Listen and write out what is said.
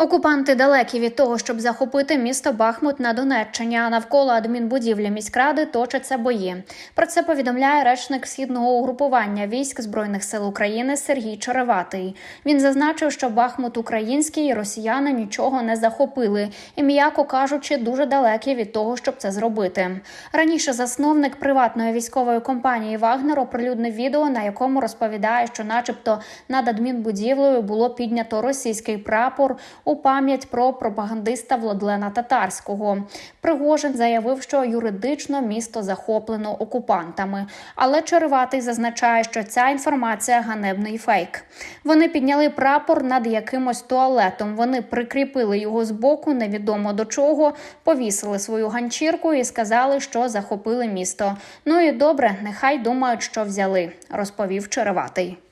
Окупанти далекі від того, щоб захопити місто Бахмут на Донеччині. А навколо адмінбудівлі міськради точаться бої. Про це повідомляє речник східного угрупування військ збройних сил України Сергій Череватий. Він зазначив, що Бахмут український і росіяни нічого не захопили, і м'яко кажучи, дуже далекі від того, щоб це зробити. Раніше засновник приватної військової компанії Вагнер оприлюднив відео, на якому розповідає, що, начебто, над адмінбудівлею було піднято російський прапор у пам'ять про пропагандиста Владлена Татарського. Пригожин заявив, що юридично місто захоплено окупантами. Але Череватий зазначає, що ця інформація ганебний фейк. Вони підняли прапор над якимось туалетом. Вони прикріпили його з боку, невідомо до чого, повісили свою ганчірку і сказали, що захопили місто. Ну і добре, нехай думають, що взяли, розповів Череватий.